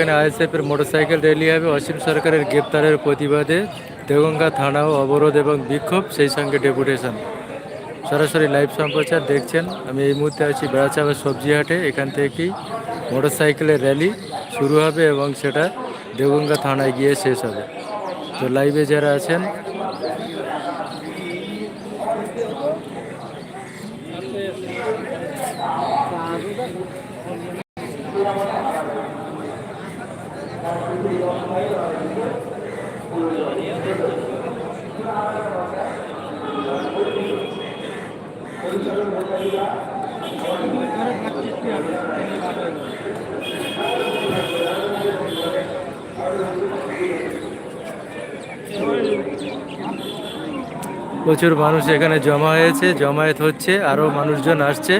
এখানে আইএসএফের motorcycle rally হবে। অসীম সরকারের গ্রেপ্তারের প্রতিবাদে দেগঙ্গা থানাও অবরোধ এবং বিক্ষোভ, সেই সঙ্গে ডেপুটেশন। সরাসরি লাইভ সম্প্রচার দেখছেন। আমি এই মুহূর্তে আছি বেড়াচাপা সবজি হাটে এখান থেকেই মোটরসাইকেলের র্যালি শুরু হবে এবং সেটা দেগঙ্গা থানায় গিয়ে শেষ হবে। তো লাইভে যারা আছেন প্রচুর মানুষ এখানে জমা হয়েছে, জমায়েত হচ্ছে আরও মানুষজন আসছে।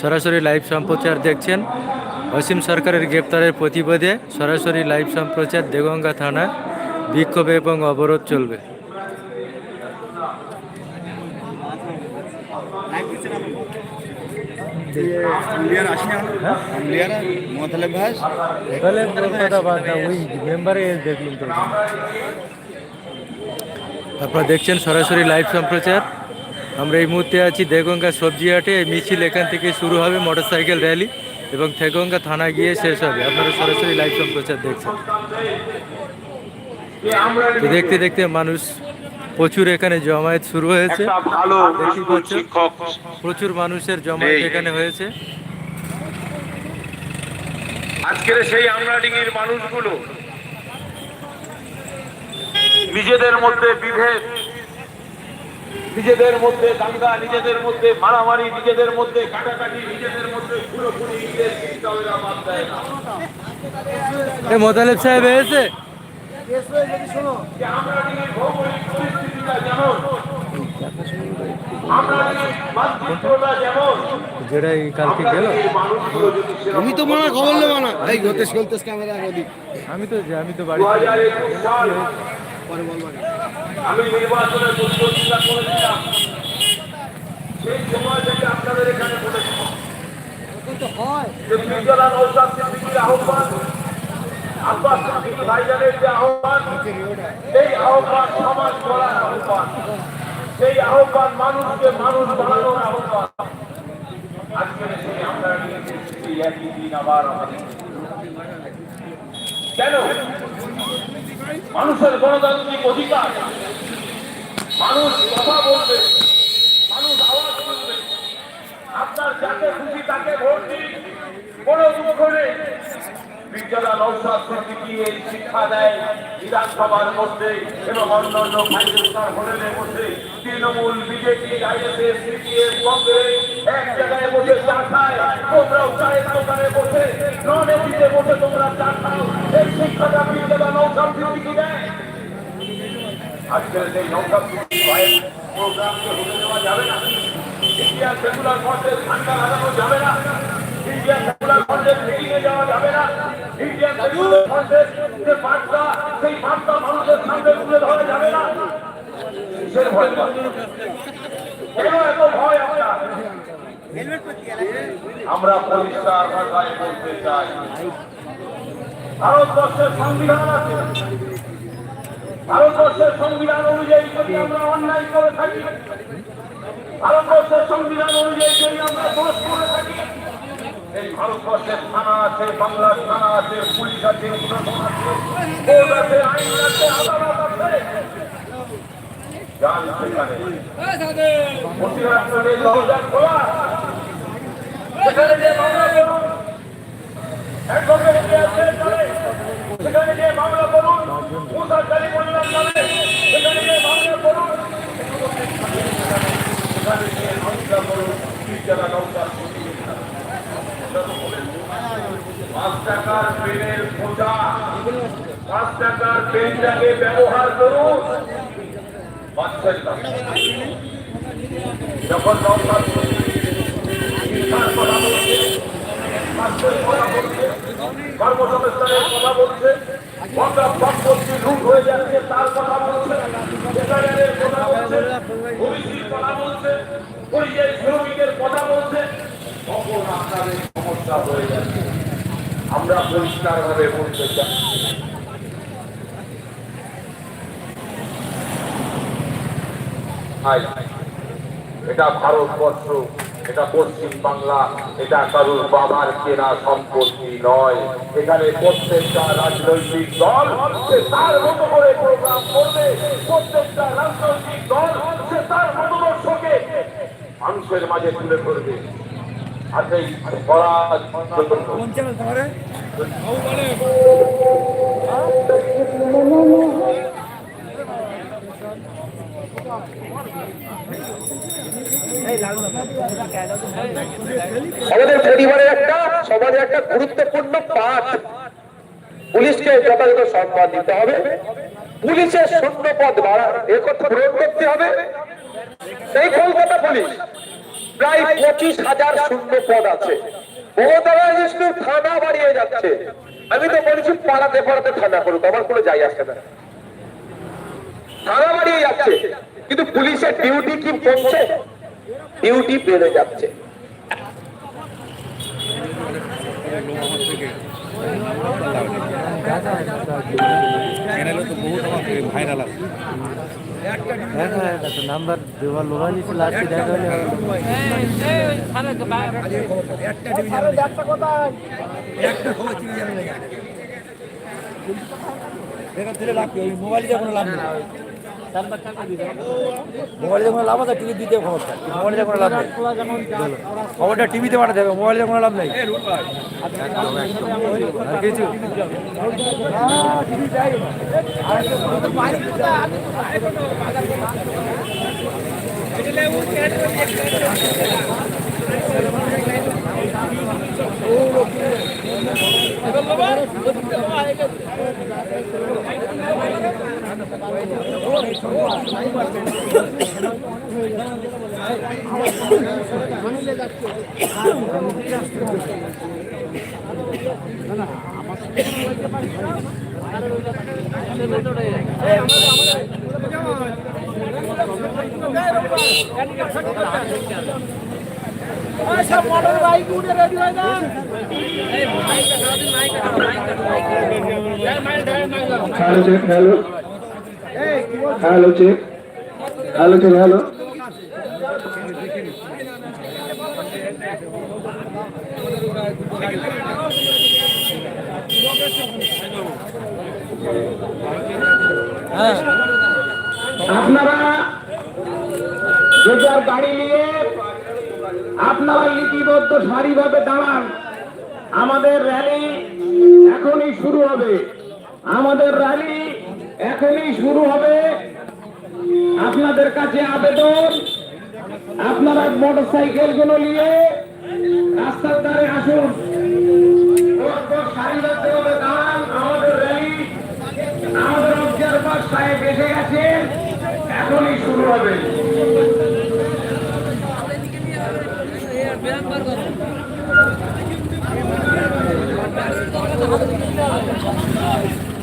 সরাসরি লাইভ সম্প্রচার দেখছেন। অসীম সরকারের গ্রেপ্তারের প্রতিবাদে সরাসরি লাইভ সম্প্রচার দেগঙ্গা থানা বিক্ষোভ এবং অবরোধ চলবে। আপনারা দেখছেন সরাসরি লাইভ সম্প্রচার। আমরা এই মুহূর্তে আছি দেগঙ্গা সবজি হাটে এই মিছিল এখান থেকে শুরু হবে মোটরসাইকেল র্যালি এবং থেগঙ্গা থানা গিয়ে শেষ হবে। আপনারা সরাসরি লাইভ সম্প্রচার দেখছেন। তো দেখতে দেখতে মানুষ প্রচুর এখানে জমায়েত শুরু হয়েছে। প্রচুর মানুষের জমায়েত এখানে হয়েছে। আজকের সেই আমরাডিঙ্গির মানুষগুলো নিজেদের মধ্যে বিভেদ নিজেদের মধ্যে দাঙ্গা নিজেদের মধ্যে মারামারি নিজেদের মধ্যে কাটাকাটি নিজেদের মধ্যে পুরোপুরি চিন্তাবেলা বাদ দেয় না। এ মোতালেব সাহেব এসে ভৌগোলিক পরিস্থিতিটা যেমন যেটা এই কালকে গেল। আমি তো মনে খবর নেব না। এই গতেশ গলতেশ ক্যামেরা আমি তো আমি তো বাড়ি পরে বলব আমি নির্বাচনের প্রতিযোগিতা করেছিলাম। সেই সময় থেকে আপনাদের এখানে বলেছিলাম যে মির্জালা নৌসাদ আহ্বান? যে আহ্বান, সেই সেই আহ্বান মানুষকে মানুষ কেন? মানুষের গণতান্ত্রিক অধিকার। মানুষ কথা বলবে, মানুষ আওয়াজ করবে আপনার যাকে খুশি তাকে ভোট দিন। কোন দুঃখ নেই। বিদ্যালয় নৌসাদ শিক্ষা দেয় বিধানসভার মধ্যে এবং অন্যান্য ফাইভ হোটেলের মধ্যে। তৃণমূল, বিজেপি, আইএসএস কংগ্রেস এক জায়গায় বসে চা খায়। তোমরাও চায়ের দোকানে বসে নন এসিতে বসে তোমরা চা খাও। এই শিক্ষাটা বিদ্যালয় নৌসাদ দেয়? আজকের সেই নৌকা প্রোগ্রামকে হতে দেওয়া যাবে না। ইন্ডিয়ান সেকুলার ফ্রন্টের ঠান্ডা লাগানো যাবে না। আমরা পরিষ্কার ভাষায় বলতে চাই। ভারতবর্ষের সংবিধান আছে। ভারতবর্ষের সংবিধান অনুযায়ী যদি আমরা অন্যায় করে থাকি, ভারতবর্ষের সংবিধান অনুযায়ী যদি আমরা দোষ করে থাকি এই ভারতবর্ষের থানা আছে, বাংলার থানা আছে, পুলিশ আছে, প্রশাসন আছে কোর্ট আছে, আইন আছে, আদালত আছে। সেখানে মামলা করুন আছে চলে মন্দির চলে সেখানে মামলা করুন সেখানে যে করুন যারা নৌকা পাঁচ টাকার কথা বলছে সম্পত্তি হয়ে যাচ্ছে, তার কথা বলছে বেকারের কথা বলছে ভবিষ্যৎ কথা বলছে আপনাদের সমস্যা হয়ে যাচ্ছে। আমরা পরিষ্কারভাবে বলতে চাই এটা ভারতবর্ষ, এটা পশ্চিম বাংলা এটা কারুর বাবার কেনা সম্পত্তি নয়। এখানে প্রত্যেকটা রাজনৈতিক দল, সে তার মতো করে প্রোগ্রাম করবে। প্রত্যেকটা রাজনৈতিক দল, সে তার মতদর্শকে মানুষের মাঝে তুলে ধরবে। আমাদের পরিবারের একটা, সমাজের একটা গুরুত্বপূর্ণ পাঠ। পুলিশকে যথাযথ সম্মান দিতে হবে। পুলিশের শূন্য পদ বাড়া এ কথা করতে হবে। সেই কলকাতা পুলিশ। প্রায় পঁচিশ হাজার শূন্য পদ আছে ব্যানার্জি থানা বাড়িয়ে যাচ্ছে। আমি তো বলেছি পাড়াতে পাড়াতে থানা করুক, আমার কোনো যাই আসে না। থানা বাড়িয়ে যাচ্ছে, কিন্তু পুলিশের ডিউটি কি কমছে? ডিউটি বেড়ে যাচ্ছে। চ্যানেলে তো বহুত আমার ভাইরাল আছে নাম্বার দেওয়া লোহা নিচে লাস্টে লাভ? ওই দিয়ে কোনো লাভ নেই মোবাইলে দিয়ে কোনো লাভ আছে, টিভি দিতে খবরটা মোবাইলে কোনো লাভ নেই। খবরটা টিভিতে পাঠাতে হবে, মোবাইলে কোনো লাভ নেই। কিছু Hello, check, hello. Hello, check. Hello, check, hello. আপনারা যে যার গাড়ি নিয়ে আপনারা লিপিবদ্ধ সারিভাবে দাঁড়ান আমাদের র্যালি এখনই শুরু হবে আমাদের র্যালি এখনই শুরু হবে। আপনাদের কাছে আবেদন, আপনারা মোটর সাইকেলগুলো নিয়ে রাস্তার ধারে আসুন। আমাদের র্যালি আমাদের অবজারভার সাহেব এখনই শুরু হবে।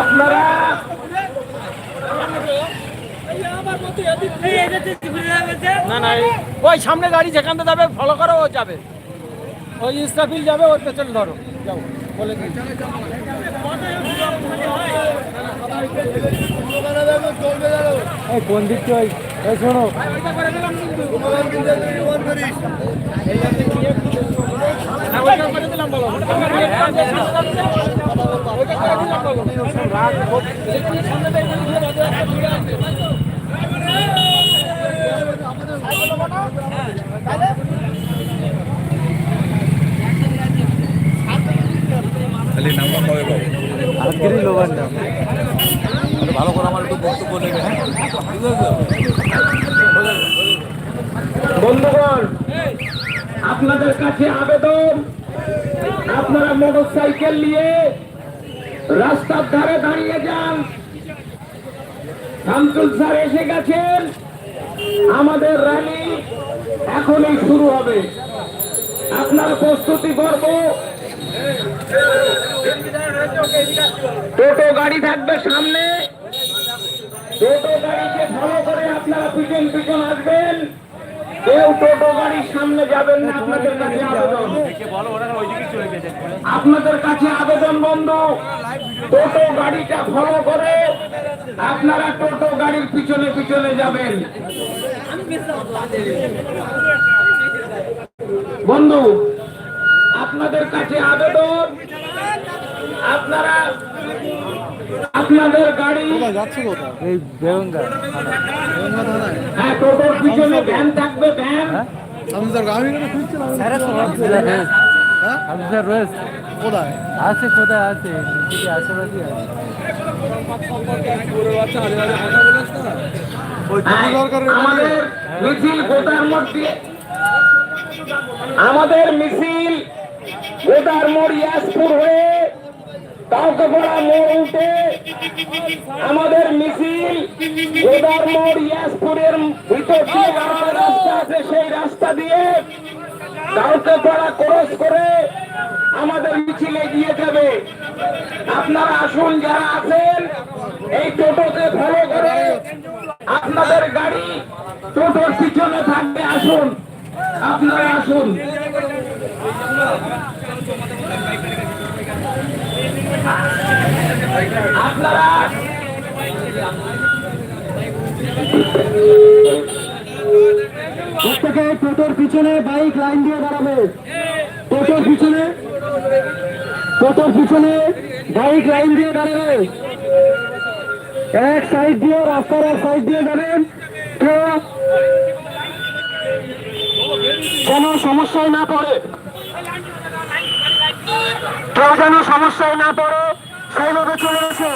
আপনারা ওই সামনে গাড়ি যেখানটা যাবে ফলো করো, ও যাবে। ওই ইস্তাফিল যাবে, ওর পেছনে ধরো, যাও। এই থেকে ওই এই শোনো। খালি ভালো করে আমার একটু বক্তব্য নেবে হ্যাঁ? বন্ধুগণ আপনাদের কাছে আবেদন আপনারা মোটর সাইকেল নিয়ে রাস্তার ধারে দাঁড়িয়ে যান। শামসুল স্যার এসে গেছেন। আমাদের র্যালি এখনই শুরু হবে। আপনার প্রস্তুতি করব টোটো গাড়ি থাকবে সামনে। টোটো গাড়িকে ফলো করে আপনারা পিছন পিছন আসবেন। কেউ টোটো গাড়ির সামনে যাবেন না, আপনাদের কাছে আবেদন। আপনাদের কাছে আবেদন বন্ধ, টোটো গাড়িটা ফলো করে আপনারা টোটো গাড়ির পিছনে পিছনে যাবেন। বন্ধু আপনাদের কাছে আবেদন। আপনারা আপনাদের গাড়ি এই হ্যাঁ টোটোর পিছনে ভ্যান থাকবে ভ্যান। স্যার রয়েছে। কোথায়? আছে কোথায় আছে? আশেপাশে আছে। আমাদের মিছিল গোটার মধ্যে। আমাদের মিছিল গোটার মোড় ইয়াসপুর হয়ে কাউকেপাড়া মোড় উঠে আমাদের মিছিল গোদার মোড় ইয়াসপুরের ভিতর একটা রাস্তা আছে, সেই রাস্তা দিয়ে কাউকেপাড়া ক্রস করে আমাদের মিছিল এগিয়ে যাবে। আপনারা আসুন, যারা আছেন, এই টোটোকে ফলো করে আপনাদের গাড়ি টোটোর পিছনে থাকবে আসুন। আপনারা আসুন। প্রত্যেকে টোটোর পিছনে বাইক লাইন দিয়ে দাঁড়াবে। টোটোর পিছনে টোটোর পিছনে বাইক লাইন দিয়ে দাঁড়াবে। এক সাইড দিয়ে, রাস্তার এক সাইড দিয়ে যাবেন। কেউ যেন সমস্যায় না পড়ে। কেউ যেন সমস্যায় না পড়ে সেইভাবে চলে আসে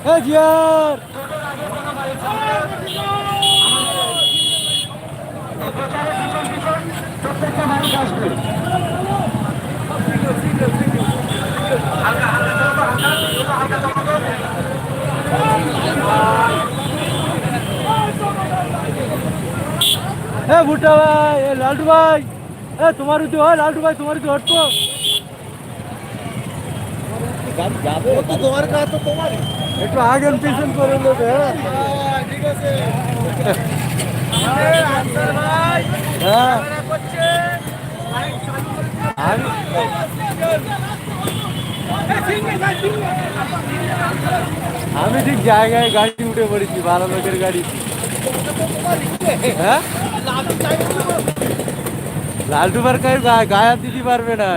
প্রত্যেকটা এ ভুট্টা ভাই এ লালটু ভাই এ তোমার উঠে হয় লালটু ভাই তোমার উঠে হটকো তোমার কাজ তো তোমার একটু আগে পিছন করে নেবে হ্যাঁ হ্যাঁ আমি আমি ঠিক জায়গায় গাড়ি উঠে পড়েছি ভালো লোকের গাড়ি হ্যাঁ? লালটু বার গায়ে হাত দিতে পারবে না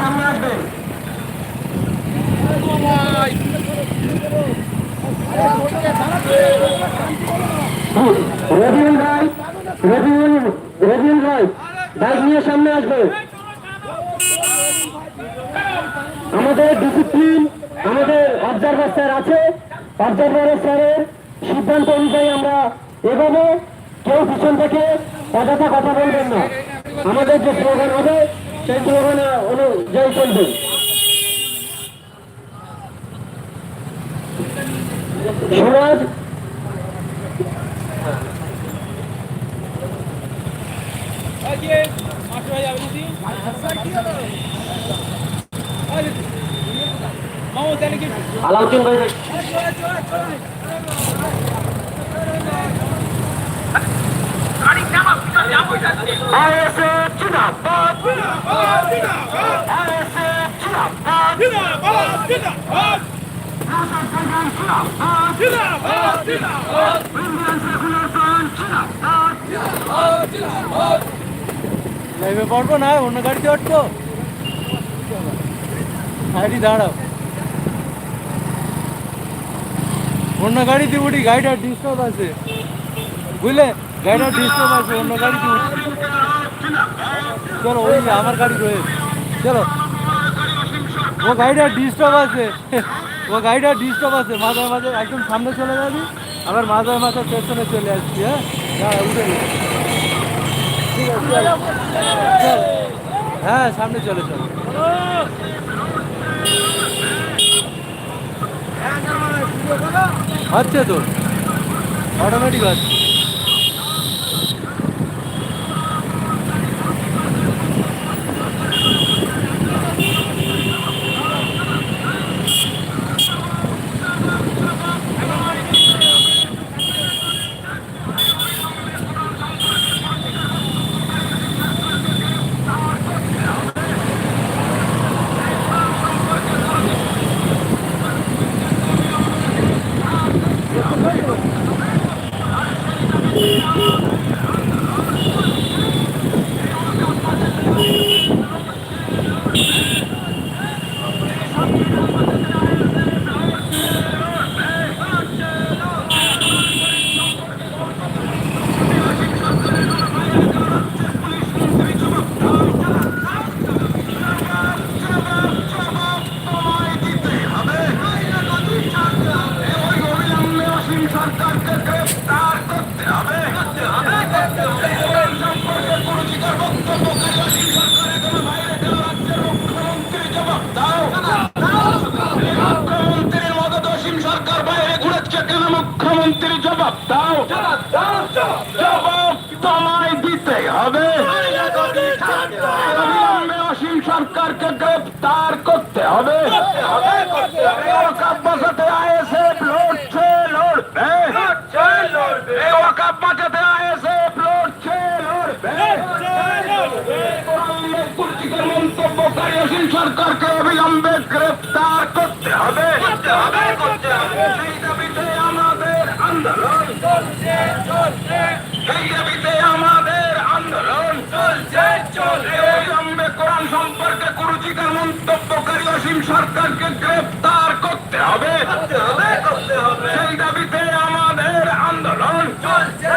সামনে আসবে রবিউল ভাই রবিউল রবিউল ভাই বাইক নিয়ে সামনে আসবে। আমাদের ডিসিপ্লিন আমাদের অবজারভার স্যার আছে অবজারভার স্যারের সিদ্ধান্ত অনুযায়ী আমরা এগোবো কেউ পিছন থেকে অযথা কথা বলবেন না। আমাদের যে স্লোগান হবে, সেই স্লোগানে অনুযায়ী চলবে। সমাজ আলাউদ্দিন ভাই আইএসএফ জিন্দাবাদ আইএসএফ জিন্দাবাদ। লাইভে পড়ব না, অন্য গাড়িতে উঠবো গাড়ি দাঁড়াও। অন্য গাড়িতে উঠি, গাড়িটা ডিস্টার্ব আছে। বুঝলে? গাড়িটা ডিস্টার্ব আছে, অন্য গাড়িতে উঠছে চলো, ওই আমার গাড়ি রয়েছে। চলো। ও গাড়িটা ডিস্টার্ব আছে। ও গাড়িটা ডিস্টার্ব আছে। মাঝে মাঝে একদম সামনে চলে যাবি, আবার মাঝে মাঝে পেছনে চলে আসছি হ্যাঁ? উঠে নে। ঠিক আছে চল। চল। হ্যাঁ সামনে চলে চলো। হচ্ছে তো অটোমেটিক হচ্ছে মুখ্যমন্ত্রীর মদত অসীম সরকার বাইরে ঘুরেছে কেন মুখ্যমন্ত্রী জবাব দাও জবাব তোমায় দিতে হবে অবিলম্বে অসীম সরকারকে গ্রেফতার করতে হবে ওয়াকাব বাঁচাতে আইএসএফ লড়ছে লড়বে। ওয়াকাব বাঁচাতে আইএসএফ লড়ছে লড়বে। পলিটিক্যাল মন্তব্যকারী অসীম সরকারকে অবিলম্বে গ্রেফতার করতে হবে। সেই দাবিতে আমাদের আন্দোলন চলছে চলছে। সেই দাবিতে কোরআন সম্পর্কে কুরুচিকর মন্তব্যকারী অসীম সরকারকে গ্রেফতার করতে হবে। সেই দাবিতে আমাদের আন্দোলন চলছে